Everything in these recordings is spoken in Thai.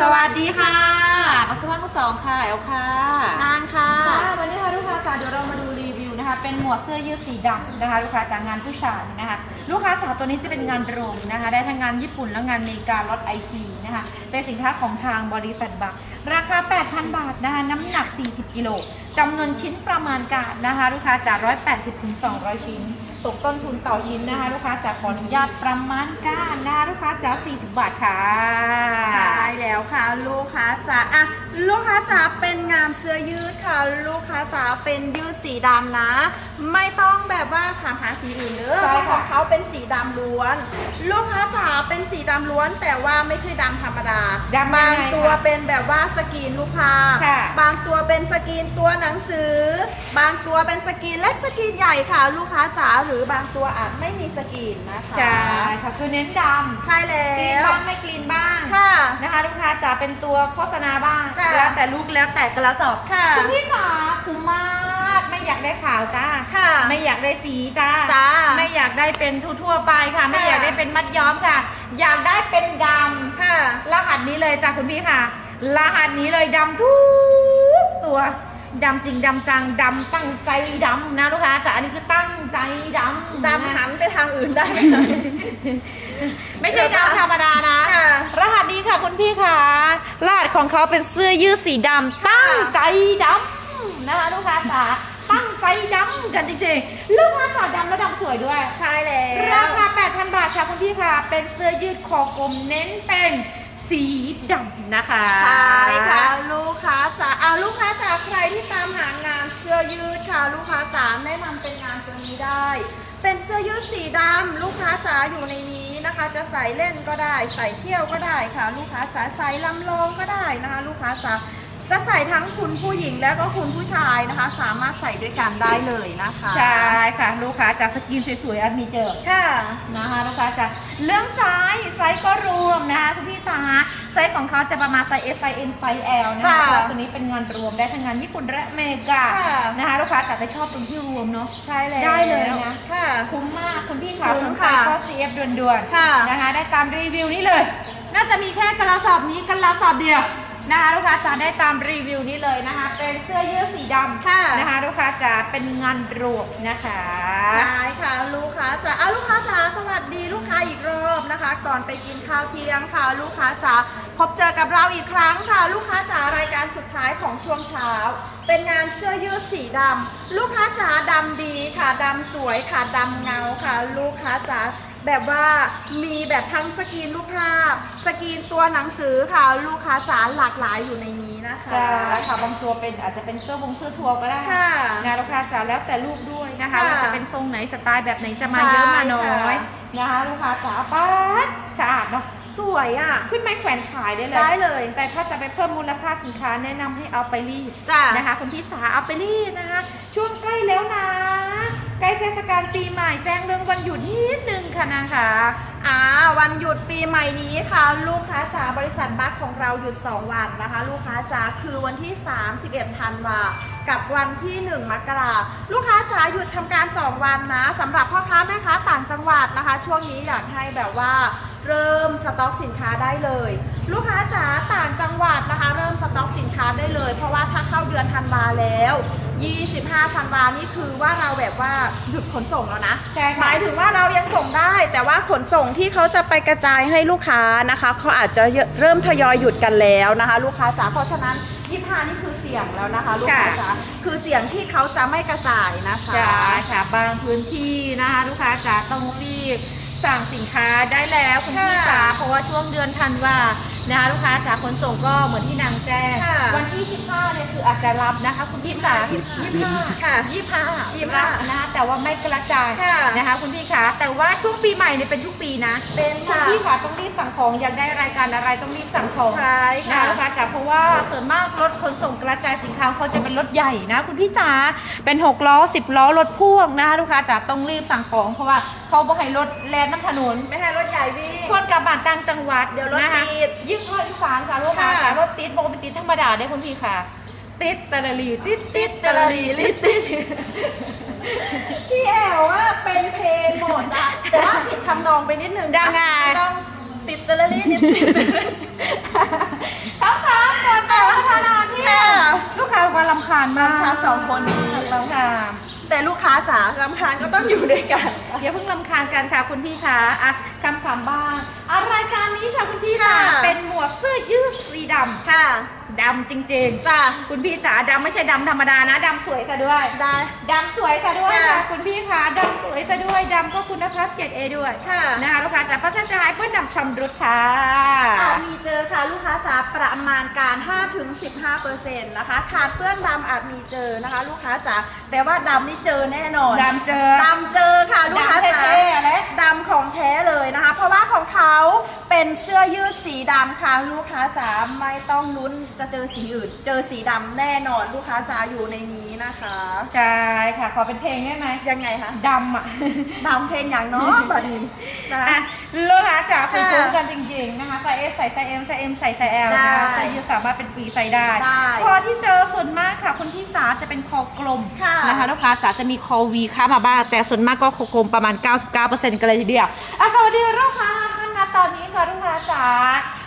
สวัสดีค่ะปัสสาวะมือสองค่ะแอลค่ะนานค่ะค่ะวันนี้ค่ะลูกค้าจ๋าเดี๋ยวเรามาดูรีวิวนะคะ เป็นหมวดเสื้อยืดสีดำนะคะ ลูกค้าจากงานผู้ชายนะคะ ลูกค้าจ๋าตัวนี้จะเป็นงานโรงนะคะ ได้ทั้งงานญี่ปุ่นและงานอเมริกาลดไอทีนะคะ เป็นสินค้าของทางบริษัทบักราคา 8,000 บาทนะคะ น้ำหนัก 40 กิโลจำนวนชิ้นประมาณการนะคะ ลูกค้าจ๋า180ถึง200 ชิ้น ตกต้นทุนต่อชิ้นนะคะลูกค้าจะขออนุญาตประมาณการนะคะลูกค้าจะ40 บาทค่ะ ใช่แล้วค่ะลูกค้าจะอะ ลูกค้าจ๋าเป็นงานเสื้อยืดค่ะ ลูกค้าจ๋าเป็นยืดสีดำนะ ไม่ต้องแบบว่าถามหาสีอื่นเด้อใช่เพราะขค่ะองเขาเป็นสีดำล้วน ลูกค้าจ๋าเป็นสีดำล้วน แต่ว่าไม่ใช่ดำธรรมดาดำยังไงบางตัวคะเป็นแบบว่าสกรีนลูกค้าค่ะบางตัวเป็นสกรีนตัวหนังสือ บางตัวเป็นสกรีนเล็กสกรีนใหญ่ค่ะ ลูกค้าจ๋าหรือบางตัวอาจไม่มีสกรีนนะคะใช่ค่ะคือเน้นดำใช่แล้กรีนวบ้างไม่กรีนบ้างค่ะนะคะ ลูกค้าจ๋าเป็นตัวโฆษณาบ้างจ้ะแล้วแต่ลูกแล้วแต่กระสอบค่ะณพี่จ๋าคุ้มมากไม่อยากได้ขาวจ้าค่ะ ไม่อยากได้สีจ้าจ้าไม่อยากได้เป็นทั่วๆไปค่ะ ไม่ค่ะอยากได้เป็นมัดย้อมค่ะ อยากได้เป็นดค่ะำรหัสนี้เลยจ้าคุณพี่ค่ะ รหัสนี้เลยดำทุกตัว ดำจริงดำจังดำตั้งใจดำนะลูกค้าจ๋าอันนี้คือตั้งใจดำดำนะหันไปทางอื่นได้ไหมไม่ใช่ดำธรรมดานะค่ะรหัสนี้ค่ะคุณพี่ค่ะรหัสของเขาเป็นเสื้อยืดสีดำตั้งใจดำนะคะลูกค้าจ๋าตั้งใจดำกันจริงๆลูกค้าจ๋าดำแล้วดำสวยด้วย ใช่แล้ราวคา 8,000 บาทค่ะคุณพี่ค่ะ เป็นเสื้อยืดคอกลมเน้นเป็น สีดำนะคะ ใช่ค่ะลูกค้าจ๋าอ่าลูกค้าจ๋าใครที่ตามหางานเสื้อยืดค่ะ ลูกค้าจ๋าแนะนำเป็นงานตัวนี้ได้ เป็นเสื้อยืดสีดำลูกค้าจ๋าอยู่ในนี้นะคะ จะใส่เล่นก็ได้ ใส่เที่ยวก็ได้ค่ะ ลูกค้าจ๋าใส่ลำลองก็ได้นะคะ ลูกค้าจ๋า จะใส่ทั้งคุณผู้หญิงและก็คุณผู้ชายนะคะ สามารถใส่ด้วยกันได้เลยนะคะใช่ค่ะ ลูกค้าจ๋าสกินสวยๆอันมีเจอค่ะนะคะลูกค้าจะเรื่องไซส์ไซส์ก็รวมนะคะคุณพี่จ๋าไซส์ของเขาจะประมาณไซส์ S ไซส์ M ไซส์ L นะคะจ้ะเพราะว่าตัวนี้เป็นงานรวมได้ทั้งงานญี่ปุ่นและอเมริกาค่ะนะคะลูกค้าจ๋าจะชอบตรงที่รวมเนาะใช่แล้วได้เลยนะค่ะคุ้มมากคุณพี่ขาคุ้สมนใจค่ะก็ CF ด่วนๆค่ะนะคะได้ตามรีวิวนี้เลย น่าจะมีแค่กระสอบนี้กระสอบเดียว นะคะลูกค้าจ๋าได้ตามรีวิวนี้เลยนะคะ เป็นเสื้อยืดสีดำค่ะนะคะลูกค้าจ๋าเป็นงานรวมนะคะใช่ค่ะลูกค้าจ๋าเอาลูกค้าจ๋าสวัสดีลูกค้าอีกรอบนะคะ ก่อนไปกินข้าวเที่ยงค่ะ ลูกค้าจ๋าพบเจอกับเราอีกครั้งค่ะ ลูกค้าจ๋ารายการสุดท้ายของช่วงเช้า เป็นงานเสื้อยืดสีดำลูกค้าจ๋าดำดีค่ะดำสวยค่ะดำเงาค่ะ ลูกค้าจ๋า แบบว่ามีแบบทั้งสกรีนรูปภาพ สกรีนตัวหนังสือค่ะ ลูกค้าจ๋าหลากหลายอยู่ในนี้นะคะใช่ค่ะบางตัวเป็นอาจจะเป็นเสื้อวงเสื้อทัวร์ก็ได้ค่ะงานลูกค้าจ๋าแล้วแต่ลูกด้วยนะคะค่ะว่าจะเป็นทรงไหนสไตล์แบบไหนจะมาใช่เยอะมาน้อยค่ะ นะคะลูกค้าจ๋าป๊าดสะอาดเนาะสวยอะ ขึ้นไม้แขวนขายได้เลย ได้เลยแต่ถ้าจะไปเพิ่มมูลค่าสินค้าแนะนำให้เอาไปรีดจ้ะ นะคะคุณพี่จ๋าเอาไปรีดนะคะ ช่วงใกล้แล้วนะ ใกล้เทศกาลปีใหม่แจ้งเรื่องวันหยุดนิดนึงค่ะนางคะอ่าวันหยุดปีใหม่นี้ค่ะ ลูกค้าจ๋าบริษัทบัคของเราหยุด 2 วันนะคะ ลูกค้าจ๋าคือวันที่ 31ธันวากับวันที่ 1 มกราลูกค้าจ๋าหยุดทำการ 2 วันนะสำหรับพ่อค้าแม่ค้าต่างจังหวัดนะคะ ช่วงนี้อยากให้แบบว่า เริ่มสต็อกสินค้าได้เลย ลูกค้าจ๋าต่างจังหวัดนะคะ เริ่มสต็อกสินค้าได้เลย เพราะว่าถ้าเข้าเดือนธันวาแล้ว 25ธันวานี่คือว่าเราแบบว่าหยุดขนส่งแล้วนะใช่ค่ะ หมายถึงว่าเรายังส่งได้ แต่ว่าขนส่งที่เขาจะไปกระจายให้ลูกค้านะคะเขาอาจจะเริ่มทยอยหยุดกันแล้วนะคะ ลูกค้าจ๋าเพราะฉะนั้น25นี่คือเสี่ยงแล้วนะคะ ลูกค้าจ๋าคือเสี่ยงที่เขาจะไม่กระจายนะคะจ๋าค่ะบางพื้นที่นะคะ ลูกค้าจ๋าต้องรีบ สั่งสินค้าได้แล้วคุณพี่ค่ะจ๋าเพราะว่าช่วงเดือนธันวา นะคะลูกค้าจ๋าขนส่งก็เหมือนที่นางแจ้งค่ะวันที่ 15เนี่ยคืออาจจะรับนะคะ คุณพี่จ๋า25ค่ะยี่ห้ายี่สิบรัห้าบนะคะแต่ว่าไม่กระจายค่ะนะคะ คุณพี่ขาแต่ว่าช่วงปีใหม่เนี่ยเป็นทุกปีนะเป็นคุณค่ะพี่ขาต้องรีบสั่งของอยากได้รายการอะไรต้องรีบสั่งของใช่นะค่ะลูกค้าจ๋าเพราะว่าส่วนมากรถขนส่งกระจายสินค้าเขาจะเป็นรถใหญ่นะ คุณพี่จ๋าเป็น6ล้อ10ล้อรถพ่วงนะคะลูกค้าจ๋าต้องรีบสั่งของเพราะว่าเขาบอกให้รถแลนน้ำถนน ไม่ให้รถใหญ่วิ่ง คนกลับบ้านต่างจังหวัดเดี๋ยวรถนะคะติดยิ่ดภาคอีสานสาะลูกค้าค่รถติดบอกเป็นติดธรรมดาได้คุณพี่ค่ะ ติดตะลีติดติดตะลีลิดติดพี่แอลว่าเป็นเพลงหมดอะแต่ว่าผิดคำนองไปนิดนึงดังไงะติดตะลีนิดติดเขาค่ะก่นไปแล้วพานอนที่ลูกค้าบอกว่าลำคาญมากลำคาญสองคนลำคาญ แต่ลูกค้าจ๋ารำคาญก็ต้องอยู่ด้วยกัน อย่าเพิ่งลำคาญกันค่ะคุณพี่คะอะคำถามบ้างอะรายการนี้ค่ะคุณพี่ค่ะ ค่ะ เป็นหมวดเสื้อยืดสีดำ ค่ะ ดำจริงจ้ะๆคุณพี่จ๋าดำไม่ใช่ดำธรรมดานะดำสวยซะด้วยได้ดำสวยซะด้วยค่ะค่ะคุณพี่คะดำสวยซะด้วยดำก็คุณภาพเกรดเอด้วยค่ะนะคะลูกค้าจ๋าพัฒนาให้เพื่อนดำชำรุดค่ะอาจมีเจอค่ะลูกค้าจ๋าประมาณการ5-15%นะคะขาดเปื้อนดำอาจมีเจอนะคะ ลูกค้าจ๋าแต่ว่าดำนี่เจอแน่นอนดำเจอดำเจอค่ะลูกค้าจ๋าดำเท่ๆอะไรดำของแท้เลยนะคะ เพราะว่าของเขาเป็นเสื้อยืด สีดำค่ะลูกค้าจ๋าไม่ต้องลุ้นจะเจอสีอื่น เจอสีดำแน่นอนลูกค้าจ๋าอยู่ในนี้นะคะ ใช่ค่ะ ขอเป็นเพลงได้ไหมยังไงคะดำอะ ดำเพลงอย่างเน้อแบบนี้นะคะอะลูกค้าจ๋าคุยค่ะคุ้มกันจริงๆนะคะไซส์ S ใส่ไซส์ M ไซส์ M ใส่ไซส์ L นะคะได้ไซส์ยืดสามารถเป็นฟรีไซส์ได้ได้คอที่เจอส่วนมากค่ะคุณพี่จ๋าจะเป็นคอกลมค่ะ นะคะลูกค้าจ๋าจะมีคอ V ค้ามาบ้างแต่ส่วนมากก็คอกลมประมาณ 99%กันเลยทีเดียวอะสวัสดีลูกค้า ท่านนะตอนนี้ค่ะลูกค้าจ๋า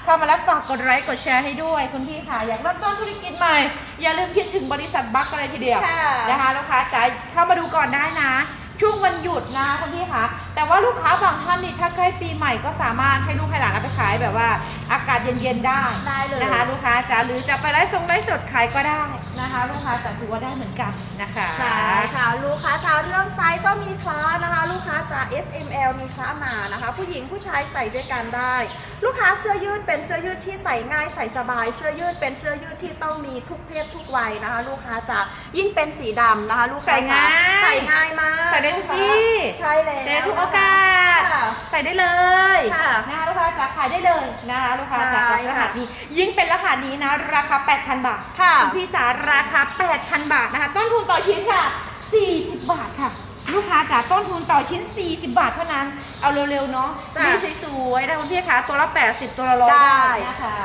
เข้ามาแล้วฝากกดไลค์กดแชร์ให้ด้วยคุณพี่ค่ะอยากเริ่มต้นธุรกิจใหม่อย่าลืมคิดถึงบริษัทบัคกันเลยทีเดียวค่ะ นะคะลูกค้าจ๋าเข้ามาดูก่อนได้นะ ช่วงวันหยุดนะคุณพี่คะแต่ว่าลูกค้าบางท่านนี่ถ้าใกล้ปีใหม่ก็สามารถให้ลูกให้หลานเอาไปขายแบบว่าอากาศเย็นๆได้ได้เลยนะคะ ลูกค้าจ๋าหรือจะไปไลฟ์ส่งไลฟ์สดขายก็ได้นะคะ ลูกค้าจ๋าถือว่าได้เหมือนกันนะคะใช่ค่ะลูกค้าจ๋าเรื่องไซส์ก็มีคลาสนะคะ ลูกค้าจ๋า S M L มีคลาสมานะคะ ผู้หญิงผู้ชายใส่ด้วยกันได้ ลูกค้าเสื้อยืดเป็นเสื้อยืดที่ใส่ง่ายใส่สบาย เสื้อยืดเป็นเสื้อยืดที่ต้องมีทุกเพศทุกวัยนะคะ ลูกค้าจ๋ายิ่งเป็นสีดำนะคะ ลูกค้าจ๋าใส่ง่ายมากใส่ได้ทุกที่ ใช่เลยใส่ได้ทุกโอกาสค่ะใส่ได้เลยค่ะนะคะลูกค้าจ๋าขายได้เลยนะคะลูกค้าจ๋าใช่กับรค่ะหัสนี้ยิ่งเป็นรหัสนี้นะราคา 8,000 บาทค่ะณพี่จ๋าราคา 8,000 บาทนะคะ ต้นทุนต่อชิ้นค่ะ 40 บาทค่ะลูกค้าจ๋าต้นทุนต่อชิ้น 40 บาทเท่านั้น เอาเร็วๆเนาะจ้ะดีสวยๆนะคุณพี่คะตัวละ 80 ตัวละร้อยได้นะคะ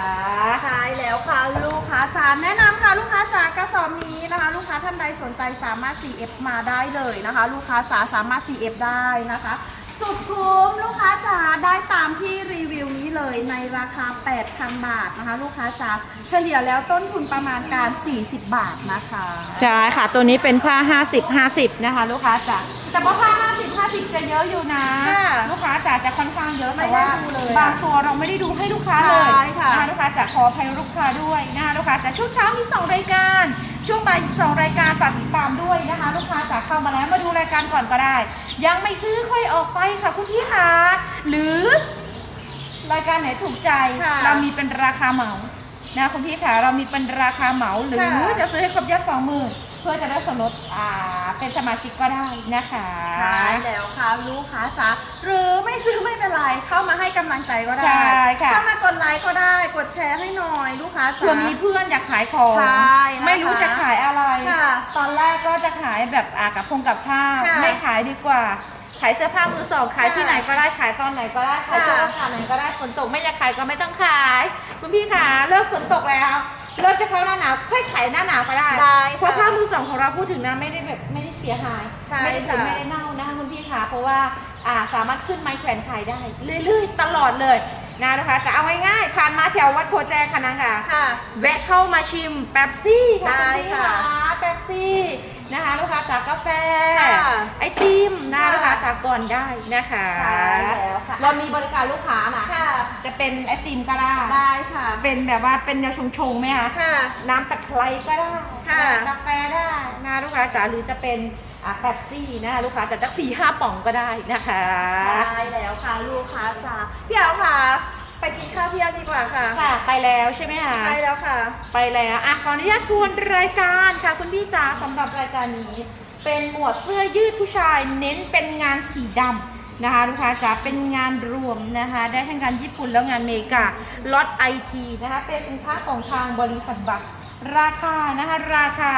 ใช่แล้วค่ะ ลูกค้าจ๋าแนะนำค่ะ ลูกค้าจ๋ากระสอบนี้นะคะลูก ค้าท่านใดสนใจสามารถ CF มาได้เลยนะคะ ลูกค้าจ๋าสามารถ CF ได้นะคะ สุดคุ้มลูกค้าจ๋าได้ตามที่รีวิวนี้เลยในราคา 8,000 บาทนะคะ ลูกค้าจ๋าเฉลี่ยแล้วต้นทุนประมาณการ 40 บาทนะคะ ใช่ค่ะ ตัวนี้เป็นผ้า 50 50 นะคะ ลูกค้าจ๋าแต่ว่าผ้า 50 50 จะเยอะอยู่นะ ค่ะลูกค้าจ๋าจะค่อนข้างเยอะไม่แต่ว่าได้ดูเลยอะบางตัวเราไม่ได้ดูให้ลูกค้าเลยใช่ค่ะ นลูกค้าจ๋าขออภัยลูกค้าด้วยนะคะลูกค้าจ๋าช่วงเช้ามี2รายการ ช่วงบ่ายอีกสองรายการฝากติดตามด้วยนะคะ ลูกค้าจ๋าเข้ามาแล้วมาดูรายการก่อนก็ได้ ยังไม่ซื้อค่อยออกไปค่ะคุณพี่คะหรือรายการไหนถูกใจ ค่ะเรามีเป็นราคาเหมานะคุณพี่ค่ะเรามีเป็นราคาเหมาหรือค่ะ จะซื้อให้ครบยอดสองหมื่นเพื่อจะได้ส่วนลดอ่าเป็นสมาชิกก็ได้นะคะใช่แล้วค่ะลูกค้าจ๋าหรือไม่ซื้อไม่เป็นไรเข้ามาให้กำลังใจก็ได้ใช่ค่ะเข้ามากดไลค์ก็ได้กดแชร์ให้หน่อยลูกค้าจ๋าเผื่อมีเพื่อนอยากขายของใช่นะคะไม่รู้จะขายอะไรค่ะตอนแรกก็จะขายแบบอ่ากับพงกับข้าวค่ะไม่ขายดีกว่าขายเสื้อผ้ามือสองขายค่ะที่ไหนก็ได้ขายตอนไหนก็ได้ขายค่ะช่วงราคาไหนก็ได้ฝนตกไม่อยากขายก็ไม่ต้องขาย คุณพี่ขาเลิกฝนตกแล้ว เลิกจะเข้าหน้าหนาวค่อยขายหน้าหนาวก็ได้ได้ค่ะเพราะผ้ามือสองของเราพูดถึงนะไม่ได้แบบไม่ได้เสียหายใช่ไม่ได้ผลค่ะ ไม่ได้เน่านะคะคุณพี่ขาเพราะว่าอ่าสามารถขึ้นไม้แขวนขายได้เรื่อยๆตลอดเลยนะนะคะ จะเอาง่ายๆผ่านมาแถววัดโพแจค่ะนางค่ะ ค่ะ แวะเข้ามาชิมแป๊บซี่ค่ะได้ณพี่ค่ะ แป๊บซี่ นะคะลูกค้าจากกาแฟ ค่ะไอติมนะค่ะ ลูกค้าจากก่อนได้นะคะใช่แล้วค่ะเรามีบริการลูกค้านะค่ะ จะเป็นไอติมก็ได้ได้ค่ะเป็นแบบว่าเป็นแนวชงชงๆไหมคะค่ะ น้ำตะไคร้ก็ได้ค่ะ กาแฟได้นะลูกค้าจ๋าหรือจะเป็นอ่าแป๊บซี่นะคะลูกค้าจะจักสี่ห้าป่องก็ได้นะคะ ใช่แล้วค่ะลูกค้าจ๋าพี่เอาค่ะ ไปกินข้าวเที่ยงดีกว่าค่ะ ค่ะ ไปแล้วใช่ไหมคะใช่แล้วค่ะ ไปแล้วอะขออนุญาตทวนรายการค่ะ คุณพี่จ๋าสำหรับรายการนี้ เป็นหมวดเสื้อยืดผู้ชาย เน้นเป็นงานสีดำนะคะลูกค้าจ๋าเป็นงานรวมนะคะ ได้ทั้งงานญี่ปุ่นแล้วงานอเมริกาล็อตไอทีนะคะ เป็นสินค้าของทางบริษัทบัตรราคานะคะ ราคา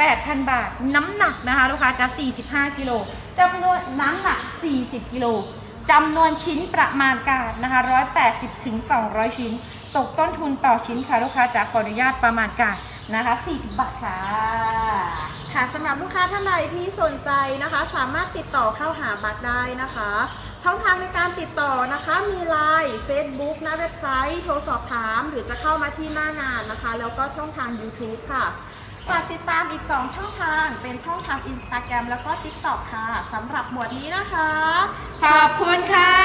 8,000 บาท น้ำหนักนะคะ ลูกค้าจะ45 กิโลจำนวนน้ำหนัก 40 กิโล จำนวนชิ้นประมาณการนะคะ180ถึง200 ชิ้น ตกต้นทุนต่อชิ้นค่ะลูกค้าจะขออนุญาตประมาณการนะคะ 40 บาทค่ะค่ะสำหรับลูกค้าท่านใดที่สนใจนะคะ สามารถติดต่อเข้าหาบักได้นะคะ ช่องทางในการติดต่อนะคะมี Line Facebook น้าเว็บไซต์ โทรสอบถาม หรือจะเข้ามาที่หน้างานนะคะ แล้วก็ช่องทาง YouTube ค่ะ ฝากติดตามอีก 2 ช่องทางเป็นช่องทาง Instagram แล้วก็ TikTok ค่ะสำหรับหมวดนี้นะคะ ขอบคุณค่ะ